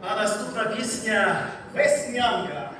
А наступна пісня Веснянка.